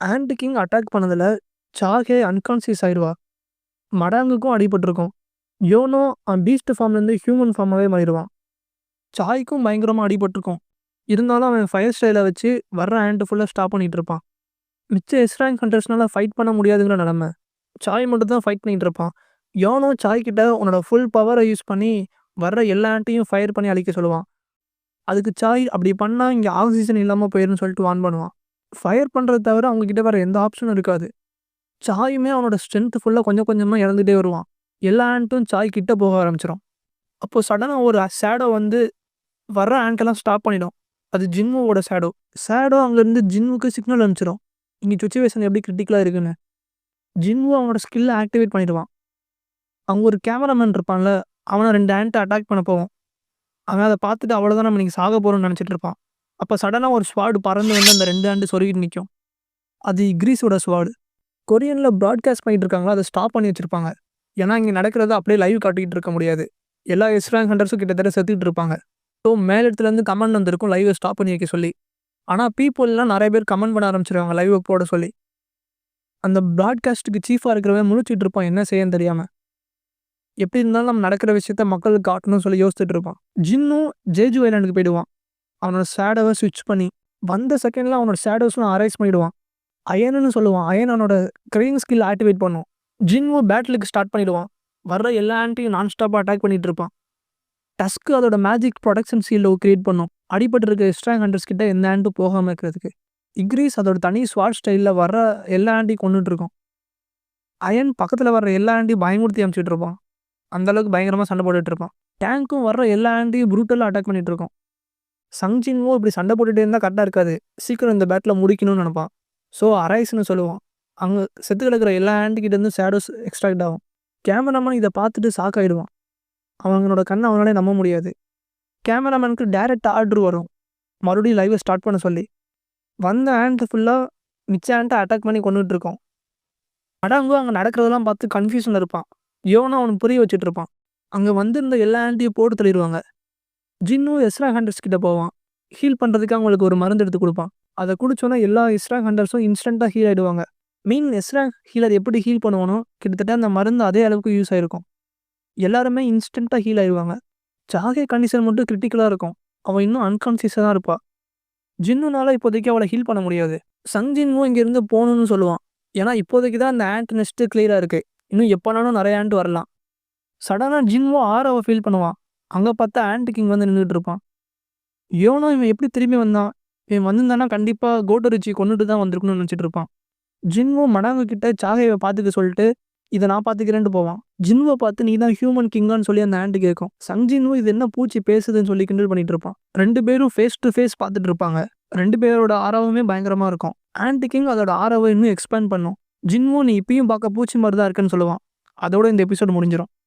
And king attack பண்ணதில் சாகே unconscious ஆயிடுவா மடாங்குக்கும் அடிபட்டிருக்கும் யோனோ அவன் பீஸ்ட் ஃபார்ம்லேருந்து ஹியூமன் ஃபார்மாகவே மாறிடுவான் சாய்க்கும் பயங்கரமாக அடிபட்டுருக்கும். இருந்தாலும் அவன் ஃபயர் ஸ்டைலை வச்சு வர்ற ஆண்ட்டு ஃபுல்லாக ஸ்டாப் பண்ணிகிட்டு இருப்பான். மிச்ச எஸ் ரேங்க் ஹண்டர்ஸ்னால ஃபைட் பண்ண முடியாதுங்கிற நிலமை சாய் மட்டும் தான் ஃபைட் பண்ணிகிட்டு இருப்பான். யோனோ சாய்க்கிட்ட உன்னோட ஃபுல் பவரை யூஸ் பண்ணி வர்ற எல்லா ஆண்ட்டையும் ஃபயர் பண்ணி அழிக்க சொல்லுவான். அதுக்கு சாய் அப்படி பண்ணால் இங்கே ஆக்சிஜன் இல்லாமல் போயிடும்னு சொல்லிட்டு வான் பண்ணுவான். ஃபயர் பண்ணுறது தவிர அவங்கக்கிட்ட வேறு எந்த ஆப்ஷனும் இருக்காது. சாயுமே அவனோட ஸ்ட்ரென்த் ஃபுல்லாக கொஞ்சம் கொஞ்சமாக இறந்துகிட்டே வருவான். எல்லா ஆண்ட்டும் சாய் கிட்ட போக ஆரம்பிச்சிடும் அப்போது சடனாக ஒரு ஷேடோ வந்து வர்ற ஆண்ட்டெல்லாம் ஸ்டாப் பண்ணிடும். அது ஜிம்முவோட ஷேடோ. ஷேடோ அங்கேருந்து ஜிம்முக்கு சிக்னல் அனுப்பிச்சிரும். இங்கே சுச்சுவேஷன் எப்படி கிரிட்டிக்கலாக இருக்குன்னு. ஜிம்மு அவனோட ஸ்கில்லை ஆக்டிவேட் பண்ணிடுவான். அவங்க ஒரு கேமராமேன் இருப்பான்ல, அவனை ரெண்டு ஆண்ட்டை அட்டாக் பண்ண போவோம் அவன் அதை பார்த்துட்டு அவ்வளோதான் நம்ம நீங்கள் சாக போகிறோம்னு நினச்சிட்டு இருப்பான். அப்போ சடனாக ஒரு ஸ்வாடு பறந்து வந்து அந்த ரெண்டு ஆண்டு சொருகிட்டு நிற்கும் அது கிரீஸோட ஸ்வாடு கொரியனில் ப்ராட்காஸ்ட் பண்ணிட்டு இருக்காங்களா, அதை ஸ்டாப் பண்ணி வச்சுருப்பாங்க ஏன்னா இங்கே நடக்கிறத அப்படியே லைவ் காட்டிக்கிட்டு இருக்க முடியாது. எல்லா எஸ் ரேங்க் ஹண்டர்ஸும் கிட்டத்தட்ட செத்துட்டு இருப்பாங்க. ஸோ மேலிடத்துலேருந்து கமெண்ட் வந்திருக்கும் லைவை ஸ்டாப் பண்ணி வைக்க சொல்லி. ஆனால் பீப்புளெலாம் நிறைய பேர் கமெண்ட் பண்ண ஆரம்பிச்சிருவாங்க லைவ் போட சொல்லி. அந்த ப்ராட்காஸ்ட்டுக்கு சீஃபாக இருக்கிறவன் முழிச்சிட்டு இருப்பான் என்ன செய்யன்னு தெரியாமல் எப்படி இருந்தாலும் நம்ம நடக்கிற விஷயத்த மக்களுக்கு காட்டணும்னு சொல்லி யோசிச்சுட்டு இருப்பான். ஜின்னும் ஜேஜு ஐலாண்டுக்கு போயிடுவான். அவனோட ஷேடோவ ஸ்விட்ச் பண்ணி வந்த செகண்டில் அவனோட ஷேடோஸ்லாம் அரைஸ் பண்ணிவிடுவான் அயனுன்னு சொல்லுவான். அயன் அவனோட கிரையிங் ஸ்கில் ஆக்டிவேட் பண்ணும். ஜின்வோ பேட்டிலுக்கு ஸ்டார்ட் பண்ணிவிடுவான் வர்ற எல்லா ஆண்டியும் நான் ஸ்டாப்பாக அட்டாக் பண்ணிகிட்டு இருப்பான். டஸ்க்கு அதோட மேஜிக் ப்ரொடக்ஷன் ஷீல்ட கிரியேட் பண்ணும். அடிபட்டு இருக்க ரேங்க் ஹண்டர்ஸ் கிட்ட எந்த ஆண்ட்டும் போகாம இருக்கிறதுக்கு. இக்ரீஸ் அதோட தனி ஸ்வாட் ஸ்டைலில் வர்ற எல்லா ஆண்டியும் கொன்னுட்டு இருக்கும். அயன் பக்கத்தில் வர்ற எல்லா ஆண்டியும் பயமுறுத்தி அனுப்பிச்சிட்டு இருப்பான். அந்தளவுக்கு பயங்கரமாக சண்டை போட்டுட்டு இருப்பான். டேங்க்கும் வர்ற எல்லா ஆண்டியும் ப்ரூட்டலாக அட்டாக் பண்ணிட்டு சங்ஜின்வோ இப்படி சண்டை போட்டுகிட்டே இருந்தால் கரெக்டாக இருக்காது. சீக்கிரம் இந்த பேட்டில் முடிக்கணும்னு நினப்பான் ஸோ அரைஸ்ன்னு சொல்லுவான். அங்கே செத்து கிடக்கிற எல்லா ஹேண்டுக்கிட்டேருந்து ஷேடோஸ் எக்ஸ்ட்ராக்ட் ஆகும். கேமராமேன் இதை பார்த்துட்டு ஷாக் ஆகிடுவான் அவங்களோட கண்ணை அவனாலே நம்ப முடியாது. கேமராமேனுக்கு டைரக்ட் ஆர்டர் வரும். மறுபடியும் லைவை ஸ்டார்ட் பண்ண சொல்லி. வந்த ஹேண்ட் ஃபுல்லாக மிச்ச ஆண்ட்ட அட்டாக் பண்ணி கொண்டுகிட்ருக்கோம் இருக்கும். அங்கே அங்கே நடக்கிறதெல்லாம் பார்த்து கன்ஃபியூஷனில் இருப்பான். யோனா அவனுக்கு புரிய வச்சுட்டு இருப்பான். அங்கே வந்திருந்த எல்லா ஆண்ட்டையும் போட்டு தள்ளிடுவாங்க ஜின்னும் எஸ்ரா ஹண்டர்ஸ் கிட்ட போவான். ஹீல் பண்ணுறதுக்கு அவங்களுக்கு ஒரு மருந்து எடுத்து கொடுப்பான் அதை குடிச்சோன்னா எல்லா எஸ்ரா ஹண்டர்ஸும் இன்ஸ்டண்ட்டாக ஹீல் ஆயிடுவாங்க. மெயின் எஸ்ரா ஹீலர் எப்படி ஹீல் பண்ணுவானோ, கிட்டத்தட்ட அந்த மருந்து அதே அளவுக்கு யூஸ் ஆயிருக்கும். எல்லாருமே இன்ஸ்டண்ட்டாக ஹீல் ஆயிடுவாங்க ஜாகே கண்டிஷன் மட்டும் கிரிட்டிக்கலாக இருக்கும். அவன் இன்னும் அன்கான்சியஸாக தான் இருப்பாள் ஜின்னுனால இப்போதைக்கு அவளை ஹீல் பண்ண முடியாது. சங் ஜின்வும் இங்கேருந்து போணும்னு சொல்லுவான். ஏன்னா இப்போதைக்கு தான் அந்த ஆண்ட் நெஸ்ட்டு கிளியராக இருக்குது இன்னும் எப்போனாலும் நிறைய ஆண்ட் வரலாம். சடனாக ஜின்வோ அவள் ஃபீல் பண்ணுவான். அங்கே பார்த்தா ஆண்ட் கிங் வந்து நின்றுட்டு இருப்பான். யோனோ இவன் எப்படி திரும்பி வந்தான்? இவன் வந்திருந்தான்னா கண்டிப்பாக கோட்டரிச்சி கொண்டுட்டு தான் வந்திருக்கணும்னு நினச்சிட்டு இருப்பான். ஜின்வோ மடாங்கு கிட்ட சாகையை பார்த்துக்க சொல்லிட்டு, இதை நான் பார்த்துக்கிறேன்ட்டு போவான். ஜின்வை பார்த்து நீ தான் ஹியூமன் கிங்கான்னு சொல்லி அந்த ஆண்ட்டு கேட்கும். சங் ஜின்வோ இது என்ன பூச்சி பேசுதுன்னு சொல்லி கிண்டல் பண்ணிட்டு இருப்பான். ரெண்டு பேரும் ஃபேஸ் டூ ஃபேஸ் பார்த்துட்டு இருப்பாங்க. ரெண்டு பேரோட ஆரவமே பயங்கரமாக இருக்கும். ஆண்ட் கிங் அதோட ஆரவம் இன்னும் எக்ஸ்பேண்ட் பண்ணும். ஜின்வோ நீ இப்பயும் பார்க்க பூச்சி மாதிரி தான் இருக்குன்னு சொல்லுவான். அதோட இந்த எபிசோட் முடிஞ்சிடும்